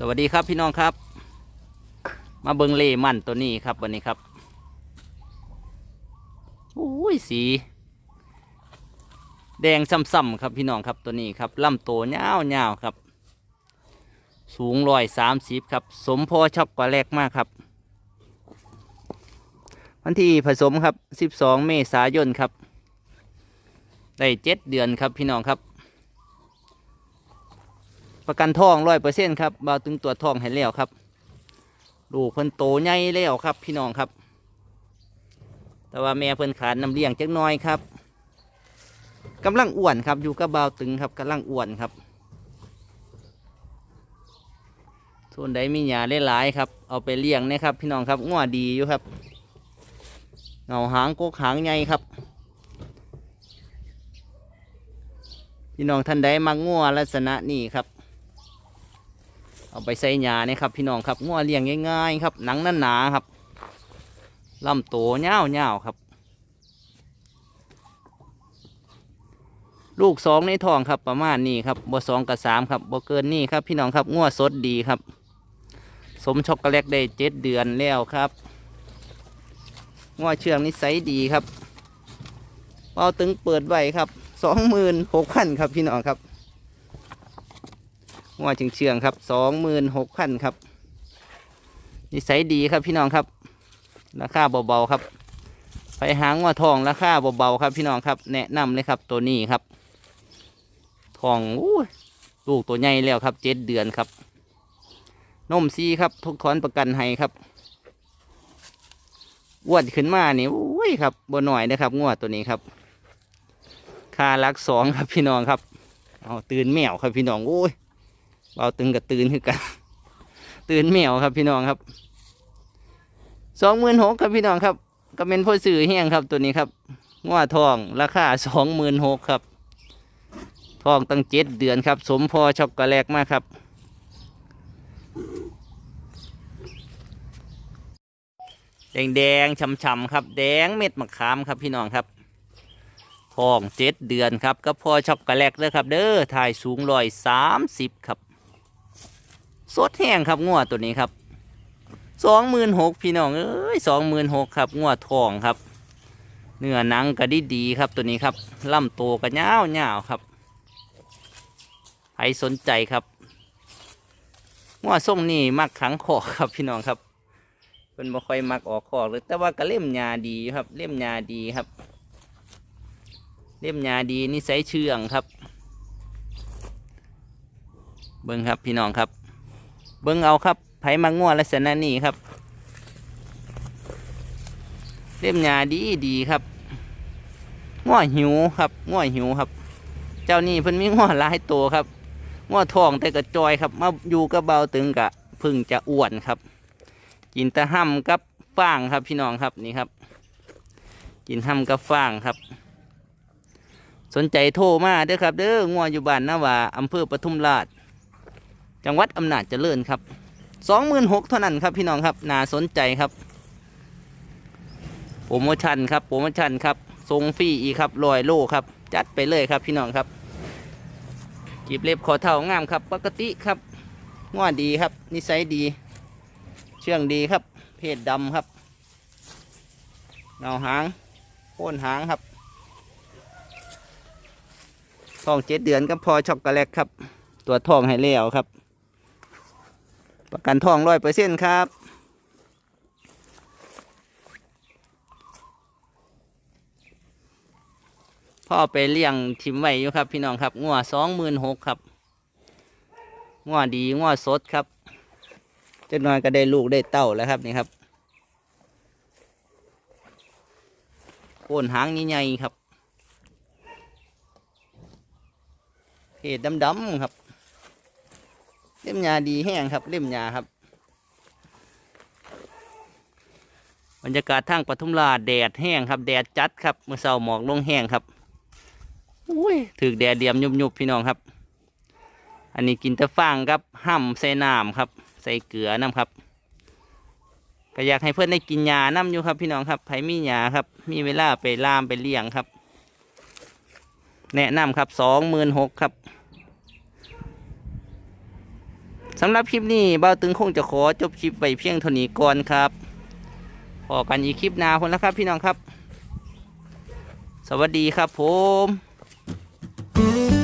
สวัสดีครับพี่น้องครับ มาเบิงเล่มันตัวนี้ครับวันนี้ครับโอ้ยสี แดงซ้ำๆครับพี่น้องครับตัวนี้ครับลำโตเงาเงาวๆครับ สูงร้อยสามสิบครับ สมพอชอบกว่าแรกมากครับ วันที่ผสมครับสิบสองเมษายนครับ ได้เจ็ดเดือนครับพี่น้องครับ ประกันทองร้อยเปอร์เซ็นต์ครับบ่าวตึงตัวจทองให้แล้วครับลูกเพิ่นโตใหญ่แล้วครับ พี่น้องครับ แต่ว่าแม่เพิ่นขาดน้ำเลี้ยงจักน้อยครับกำลังอ้วนครับอยู่กับบ่าวตึงครับกำลังอ้วนครับส่วนใดมีหยาหลายๆครับ เอาไปเลี้ยงนะครับ พี่น้องครับง้อดีอยู่ครับเงาหางกกหางใหญ่ครับ พี่น้องท่านใดมาง้อลักษณะนี้ครับ เอาไปใส่หญ้าเนี่ยครับพี่น้องครับง้อเลี้ยงง่ายๆครับหนังหนาๆครับลำโตเงาวๆครับ ลูกสองในท้องครับประมาณนี้ครับบ่สองกับสามครับบ่เกินนี่ครับพี่น้องครับง้อสดดีครับ สมช็อกโกแลตได้เจ็ดเดือนแล้วครับง้อเชื่องนิสัยดีครับเป้าตึงเปิดไว้ครับสองหมื่นหกพันครับพี่น้องครับ ง้อเชื่องเชื่องครับสองหมื่นหกพันครับนิสัยดีครับพี่น้องครับ ราคาเบาๆครับ ไปหางว่าทองราคาเบาๆครับพี่น้องครับ แนะนำเลยครับตัวนี้ครับทองอู้ลูกตัวใหญ่แล้วครับเจ็ดเดือนครับนมซีครับทุกถอนประกันให้ครับอ้วนขึ้นมานี่อุ้ยครับบนหน่อยนะครับงวดตัวนี้ครับค่ารักสองครับพี่น้องครับเอาตื่นแมวครับพี่น้องโอ้ย เบาตึงกับตื่นคือกัน ตื่นแมวครับพี่น้องครับสองหมื่นหกครับพี่น้องครับก็เป็นพ่อสื่อแห้งครับตัวนี้ครับงวดทองราคาสองหมื่นหกครับ ทองตั้งเจ็ดเดือนครับ สมพอช็อกโกแลตมากครับ แดงแดงๆช่ำๆครับ แดงเม็ดมะขามครับพี่น้องครับทองเจ็ดเดือนครับก็พอช็อกโกแลตเลยครับ เด้อถ่ายสูงร้อยสามสิบครับ สดแห้งครับงวตัวนี้ครับสองหมื่นหกพี่น้องเอ้ยสองหมื่นหกครับงวทองครับ เนื้อหนังก็ดีดีครับตัวนี้ครับลำโตก็ยาวๆาวครับใครสนใจครับงวส่งนี่มักขังคอครับพี่น้องครับเป็นบ่ค่อยมักออกคอกเลยแต่ว่าก็เล่มยาดีครับ เล่มยาดีครับ เล่มยาดีนิสัยเชื่องครับ เบิ้งครับพี่น้องครับ เบิ้งเอาครับไผมางวลักษณะนี้ครับ เล่มยาดีดีครับง้อหิวครับง้อหิวครับ เจ้านี่เพิ่นมีง้อหลายตัวครับง้อทองแต่กระจอยครับ มาอยู่กับเบาตึงกะพึ่งจะอ้วนครับ กินตะห้ำกับฟางครับพี่น้องครับนี่ครับ กินห้ำกับฟางครับ สนใจโทรมาเด้อครับ เด้องัวอยู่บ้านนาว่าอำเภอปทุมราช จังหวัดอำนาจเจริญครับสองหมื่นหกเท่านั้นครับพี่น้องครับน่าสนใจครับ โปรโมชั่นครับโปรโมชั่นครับทรงฟรีอีครับลอยโลครับ จัดไปเลยครับพี่น้องครับกีบเล็บขอเท่างามครับ ปกติครับง้อดีครับ นิสัยดี เชื่องดีครับ เพศดำครับเงาหางโค่นหางครับท้องเจ็ดเดือนก็พอช็อกโกแลตครับ ตัวจทองให้แล้วครับ ประกันทองร้อยเปอร์เซ็นต์ครับพ่อไปเลี้ยงทิมไว้อยู่ครับ พี่น้องครับงัวสองหมื่นหกครับงัวดีงัวสดครับเจะน้อยก็ได้ลูกได้เต้าแล้วครับนี่ครับโคนหางใหญ่ๆครับเพศดำๆครับ เล่มยาดีแห้งครับ เล่มยาครับ บรรยากาศทางปทุมราชแดดแห้งครับ แดดจัดครับเมื่อเช้าหมอกลงแห้งครับอุ้ยถือแดดเดียมยุบๆพี่น้องครับ อันนี้กินแต่ฟางครับห้ำใส่น้ำครับ ใส่เกลือน้ำครับก็อยากให้เพื่อนได้กินยาน้ำอยู่ครับ พี่น้องครับไผมียาครับ มีเวลาไปล่ามไปเลี้ยงครับ แนะนำครับสองหมื่นหกครับ สำหรับคลิปนี้บ้าตึงคงจะขอจบคลิปไปเพียงเท่านี้ก่อนครับพอกันอีกคลิปหน้าคนละครับพี่น้องครับ สวัสดีครับผม